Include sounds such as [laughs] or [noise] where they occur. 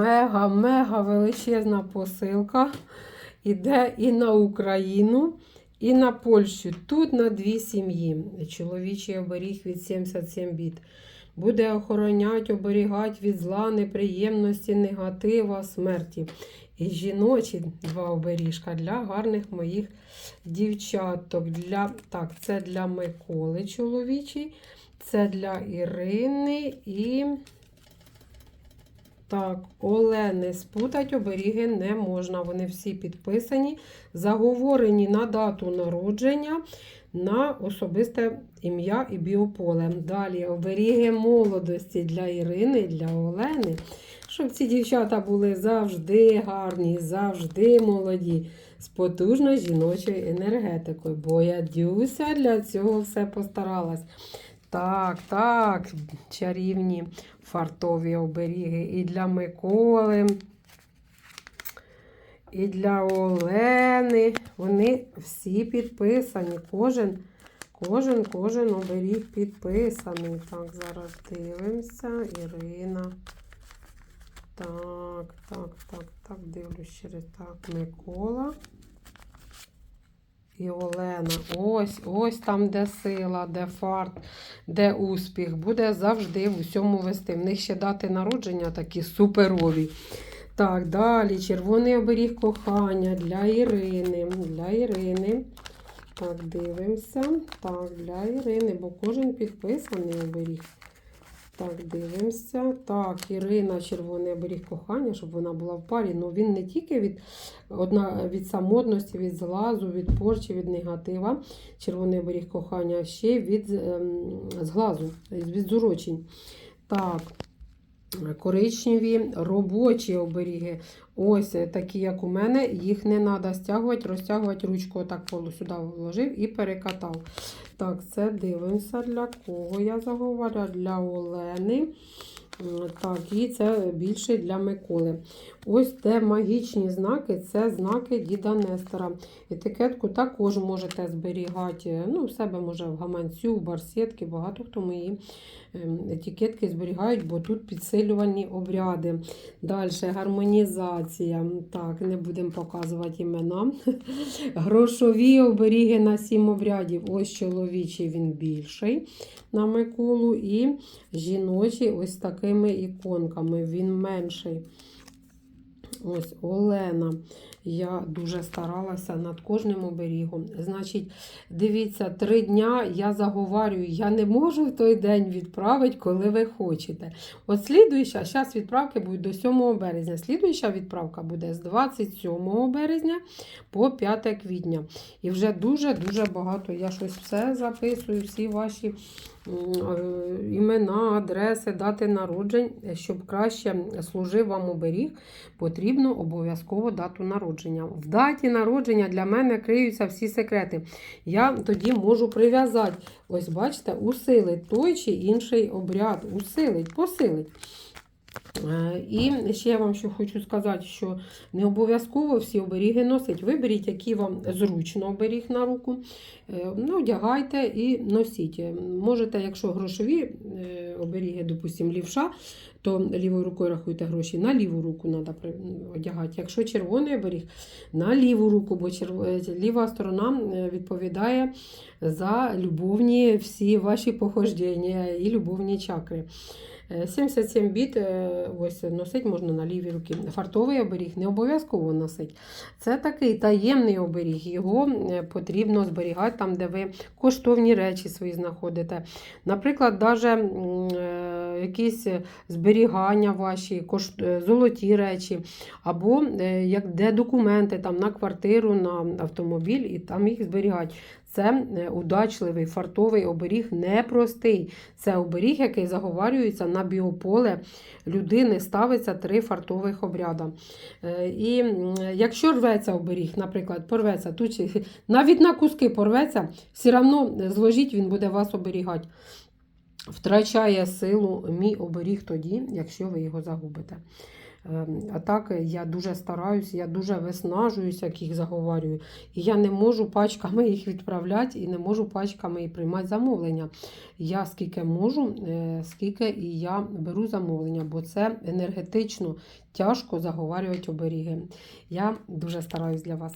Мега-мега величезна посилка. Іде і на Україну, і на Польщу. Тут на дві сім'ї. Чоловічий оберіг від 77 біт. Буде охороняти, оберігати від зла, неприємності, негатива, смерті. І жіночі два оберіжка для гарних моїх дівчаток. Для, так, це для Миколи чоловічий, це для Ірини і. Так, Олени спутать оберіги не можна. Вони всі підписані, заговорені на дату народження, на особисте ім'я і біополе. Далі оберіги молодості для Ірини, для Олени. Щоб ці дівчата були завжди гарні, завжди молоді, з потужною жіночою енергетикою. Бо я Дюся для цього все постаралась. Так, так, чарівні фартові оберіги і для Миколи, і для Олени. Вони всі підписані. Кожен, кожен, кожен оберіг підписаний. Так, зараз дивимося. Ірина. Так, так, так, так, дивлюсь через так, Микола. І Олена. Ось, ось там, де сила, де фарт, де успіх. Буде завжди в усьому вести. В них ще дати народження такі суперові. Так, далі червоний оберіг кохання для Ірини. Для Ірини. Так, дивимося. Так, для Ірини, бо кожен підписаний оберіг. Так, дивимося. Так, Ірина, червоний оберіг кохання, щоб вона була в парі. Ну він не тільки від, одна, від самотності, від злазу, від порчі, від негатива. Червоний оберіг кохання, а ще від ем, зглазу, від зурочень. Так, коричневі робочі оберіги. Ось такі, як у мене, їх не треба стягувати, розтягувати ручку, отак полу сюди вложив і перекатав. Так, це дивимося для кого я заговорю. Для Олени. Так, і це більше для Миколи. Ось де магічні знаки це знаки Діда Нестора. Етикетку також можете зберігати. Ну, в себе може в гаманцю, в барсетки. Багато хто мої ем, етикетки зберігають, бо тут підсилювальні обряди. Далі гармонізація. Так, не будемо показувати імена. [laughs] Грошові оберіги на сім обрядів. Ось чоловічий він більший на Миколу. І жіночий ось такими іконками. Він менший. Ось Олена. Я дуже старалася над кожним оберігом. Значить, дивіться, три дня я заговарюю, я не можу в той день відправити, коли ви хочете. От слідуюча, зараз відправки будуть до 7 березня. Слідуюча відправка буде з 27 березня по 5 квітня. І вже дуже-дуже багато. Я щось все записую, всі ваші імена, адреси, дати народжень, щоб краще служив вам оберіг, потрібно обов'язково дату народження. В даті народження для мене криються всі секрети. Я тоді можу прив'язати, ось бачите, усилить той чи інший обряд, усилить, посилить. Е, І ще я вам що хочу сказати, що не обов'язково всі оберіги носить. Виберіть, який вам зручно оберіг на руку. Е, Ну, одягайте і носіть. Можете, якщо грошові е, оберіги, допустимо, лівша, то лівою рукою рахуйте гроші, на ліву руку треба одягати. Якщо червоний оберіг, на ліву руку, бо ліва сторона відповідає за любовні всі ваші похождення і любовні чакри. Е, 77 біт е, ось носить можна на лівій руці. Фартовий оберіг не обов'язково носить. Це такий таємний оберіг. Його е, потрібно зберігати там, де ви коштовні речі свої знаходите. Наприклад, навіть якісь зберігання ваші, е, золоті речі, або е, як де документи там, на квартиру, на автомобіль, і там їх зберігати. Це е, удачливий фартовий оберіг, непростий. Це оберіг, який заговарюється на біополе людини, ставиться три фартових обряда. Е, І якщо рветься оберіг, наприклад, порветься, тут [laughs] навіть на куски порветься, все одно зложіть, він буде вас оберігати. Втрачає силу мій оберіг тоді, якщо ви його загубите. Ем, А так я дуже стараюсь, я дуже виснажуюсь, як їх заговорюю. І я не можу пачками їх відправляти і не можу пачками і приймати замовлення. Я скільки можу, е, скільки і я беру замовлення, бо це енергетично тяжко заговорювати оберіги. Я дуже стараюсь для вас.